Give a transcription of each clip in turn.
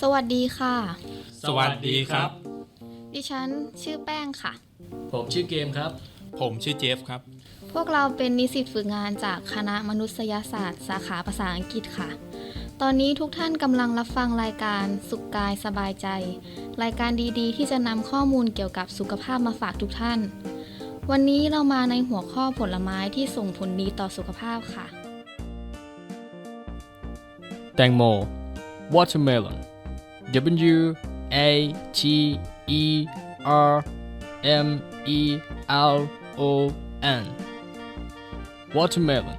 สวัสดีค่ะ สวัสดีครับ ดิฉันชื่อแป้งค่ะ ผมชื่อเกมครับ ผมชื่อเจฟครับ พวกเราเป็นนิสิตฝึกงานจากคณะมนุษยศาสตร์ สาขาภาษาอังกฤษค่ะ ตอนนี้ทุกท่านกำลังรับฟังรายการสุขกายสบายใจ รายการดีๆ ที่จะนำข้อมูลเกี่ยวกับสุขภาพมาฝากทุกท่าน วันนี้เรามาในหัวข้อผลไม้ที่ส่งผลดีต่อสุขภาพค่ะ แตงโม watermelon W A T E R M E L O N watermelon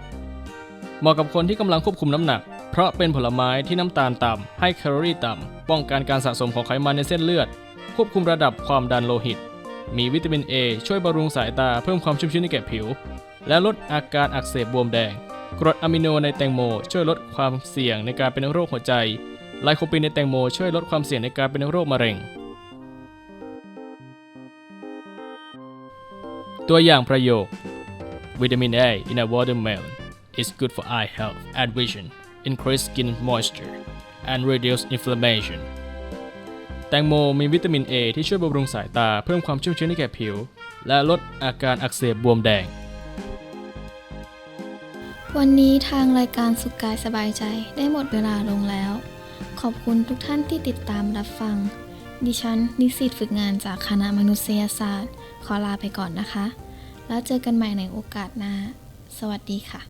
เหมาะกับคนที่กำลังควบคุมน้ำหนัก เพราะเป็นผลไม้ที่น้ำตาลต่ำ ให้แคลอรี่ต่ำ ป้องกันการสะสมของไขมันในเส้นเลือด ควบคุมระดับความดันโลหิต มีวิตามิน A ช่วยบำรุงสายตาเพิ่มความชุ่มชื้นให้แก่ผิว และลดอาการอักเสบบวมแดง กรดอะมิโนในแตงโม ช่วยลดความเสี่ยงในการเป็นโรคหัวใจ ไลโคปีนในแตงโมช่วยลดความเสี่ยงในการเป็นโรคมะเร็ง ตัวอย่างประโยควิตามิน A in a watermelon is good for eye health and vision increase skin moisture and reduce inflammation แตงโมมีวิตามิน A ที่ช่วยบำรุงสายตาเพิ่มความชุ่มชื้นให้แก่ผิว และลดอาการอักเสบบวมแดง วันนี้ทางรายการสุขกายสบายใจได้หมดเวลาลงแล้ว ขอบคุณทุกท่านที่ติดตามรับฟัง ดิฉัน นิสิตฝึกงานจากคณะมนุษยศาสตร์ ขอลาไปก่อนนะคะ แล้วเจอกันใหม่ในโอกาสหน้า สวัสดีค่ะ